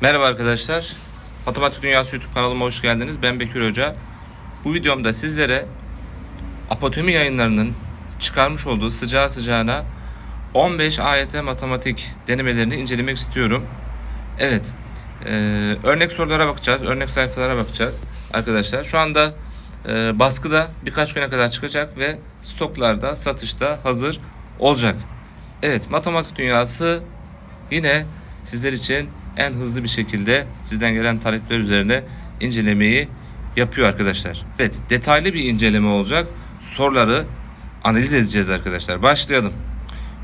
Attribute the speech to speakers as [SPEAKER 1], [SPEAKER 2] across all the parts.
[SPEAKER 1] Merhaba arkadaşlar. Matematik Dünyası YouTube kanalıma hoş geldiniz. Ben Bekir Hoca. Bu videomda sizlere Apotemi yayınlarının çıkarmış olduğu sıcağı sıcağına 15 AYT matematik denemelerini incelemek istiyorum. Evet. e, örnek sorulara bakacağız. Örnek sayfalara bakacağız arkadaşlar. Şu anda e, baskıda birkaç güne kadar çıkacak ve stoklarda, satışta hazır olacak. Evet, matematik dünyası yine sizler için en hızlı bir şekilde sizden gelen talepler üzerine incelemeyi yapıyor arkadaşlar. Evet, detaylı bir inceleme olacak. Soruları analiz edeceğiz arkadaşlar. Başlayalım.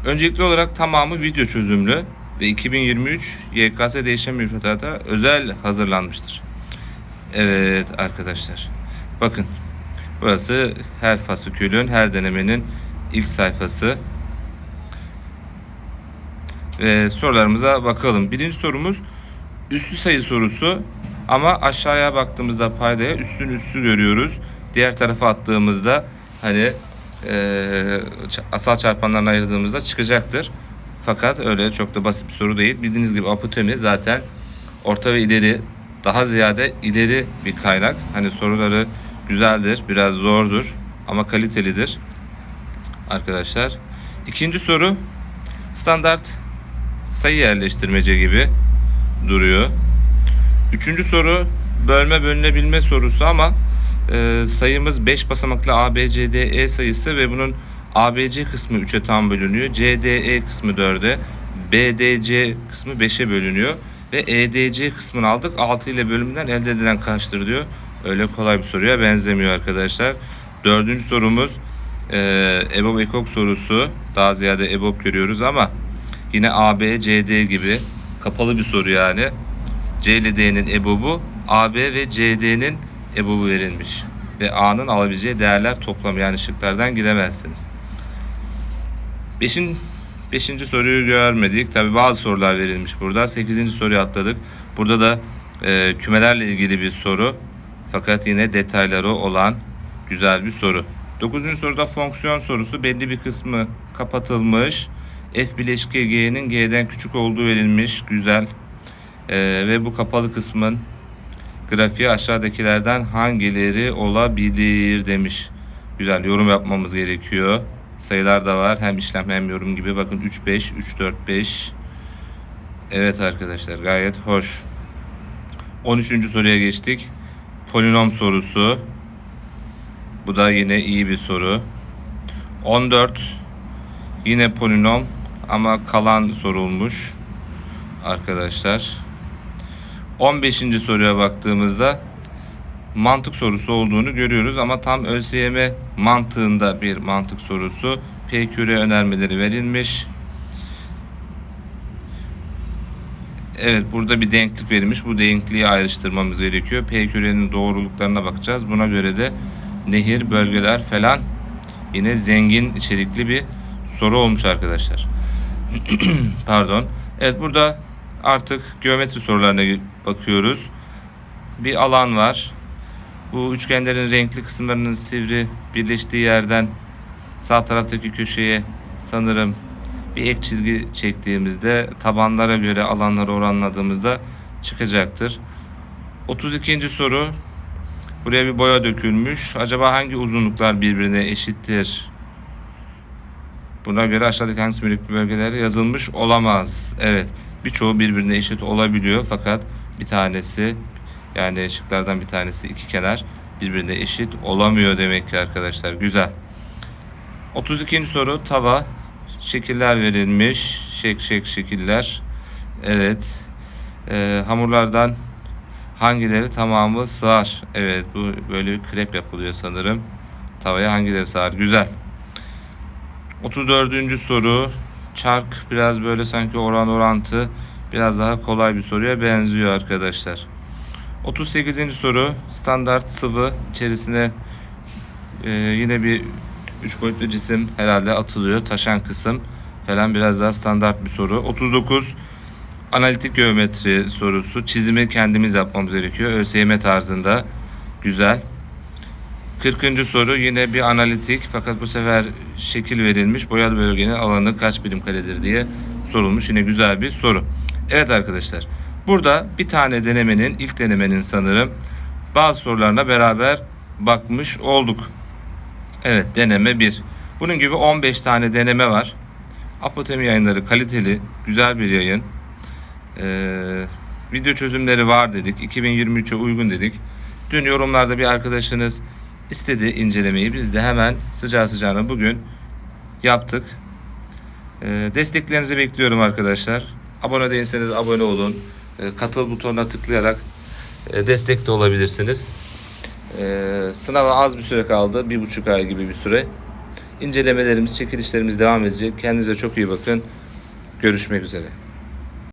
[SPEAKER 1] Öncelikli olarak tamamı video çözümlü ve 2023 YKS değişen müfredata özel hazırlanmıştır. Evet arkadaşlar. Bakın. Burası her fasikülün, her denemenin ilk sayfası. Ve sorularımıza bakalım. Birinci sorumuz üslü sayı sorusu ama aşağıya baktığımızda paydaya üstün üssü görüyoruz. Diğer tarafa attığımızda hani eee, asal çarpanlarına ayırdığımızda çıkacaktır. Fakat öyle çok da basit bir soru değil. Bildiğiniz gibi apotemi zaten orta ve ileri daha ziyade ileri bir kaynak. Hani soruları güzeldir, biraz zordur ama kalitelidir. Arkadaşlar. İkinci soru standart sayı yerleştirmece gibi duruyor. Üçüncü soru bölme bölünebilme sorusu ama e, sayımız 5 basamaklı A, B, C, D, E sayısı ve bunun ABC kısmı 3'e tam bölünüyor. C, D, E kısmı 4'e, B, D, C kısmı 5'e bölünüyor. Ve E, D, C kısmını aldık. 6 ile bölümünden elde edilen kaçtır diyor. Öyle kolay bir soruya benzemiyor arkadaşlar. Dördüncü sorumuz e, EBOB ekok sorusu. Daha ziyade EBOB görüyoruz ama yine A, B, C, D gibi kapalı bir soru yani. C ile D'nin EBOB'u AB ve CD'nin EBOB'u verilmiş. Ve A'nın alabileceği değerler toplamı yani şıklardan gidemezsiniz. Beşin, beşinci soruyu görmedik. Tabi bazı sorular verilmiş burada. Sekizinci soruyu atladık. Burada da e, kümelerle ilgili bir soru. Fakat yine detayları olan güzel bir soru. Dokuzuncu soruda fonksiyon sorusu belli bir kısmı kapatılmış. F bileşik G'nin G'den küçük olduğu verilmiş. Güzel. Ee, ve bu kapalı kısmın grafiği aşağıdakilerden hangileri olabilir demiş. Güzel yorum yapmamız gerekiyor. Sayılar da var. Hem işlem hem yorum gibi. Bakın 3 5 3 4 5. Evet arkadaşlar gayet hoş. 13. soruya geçtik. Polinom sorusu. Bu da yine iyi bir soru. 14 yine polinom ama kalan sorulmuş arkadaşlar. 15. soruya baktığımızda mantık sorusu olduğunu görüyoruz ama tam ÖSYM mantığında bir mantık sorusu. PQR önermeleri verilmiş. Evet burada bir denklik verilmiş. Bu denkliği ayrıştırmamız gerekiyor. PQR'nin doğruluklarına bakacağız. Buna göre de nehir, bölgeler falan yine zengin içerikli bir soru olmuş arkadaşlar. Pardon. Evet burada artık geometri sorularına bakıyoruz. Bir alan var. Bu üçgenlerin renkli kısımlarının sivri birleştiği yerden sağ taraftaki köşeye sanırım bir ek çizgi çektiğimizde tabanlara göre alanları oranladığımızda çıkacaktır. 32. soru. Buraya bir boya dökülmüş. Acaba hangi uzunluklar birbirine eşittir? Buna göre aşağıdaki hangisi molekül bölgeleri yazılmış olamaz. Evet. Birçoğu birbirine eşit olabiliyor fakat bir tanesi yani şıklardan bir tanesi iki kenar birbirine eşit olamıyor demek ki arkadaşlar. Güzel. 32. soru tava şekiller verilmiş. Şek şek şekiller. Evet. Ee, hamurlardan hangileri tamamı sığar? Evet bu böyle bir krep yapılıyor sanırım. Tavaya hangileri sığar? Güzel. 34. soru. Çark biraz böyle sanki oran orantı biraz daha kolay bir soruya benziyor arkadaşlar. 38. soru standart sıvı içerisine e, yine bir üç boyutlu cisim herhalde atılıyor. Taşan kısım falan biraz daha standart bir soru. 39 analitik geometri sorusu. Çizimi kendimiz yapmamız gerekiyor. ÖSYM tarzında. Güzel. 40. soru yine bir analitik fakat bu sefer şekil verilmiş. Boyalı bölgenin alanı kaç birim karedir diye sorulmuş. Yine güzel bir soru. Evet arkadaşlar Burada bir tane denemenin, ilk denemenin sanırım bazı sorularına beraber bakmış olduk. Evet deneme 1. Bunun gibi 15 tane deneme var. Apotemi yayınları kaliteli, güzel bir yayın. Ee, video çözümleri var dedik. 2023'e uygun dedik. Dün yorumlarda bir arkadaşınız istedi incelemeyi. Biz de hemen sıcağı sıcağına bugün yaptık. Ee, desteklerinizi bekliyorum arkadaşlar. Abone değilseniz abone olun. Ee, katıl butonuna tıklayarak e, destek de olabilirsiniz. Ee, sınava az bir süre kaldı. Bir buçuk ay gibi bir süre. İncelemelerimiz, çekilişlerimiz devam edecek. Kendinize çok iyi bakın. Görüşmek üzere.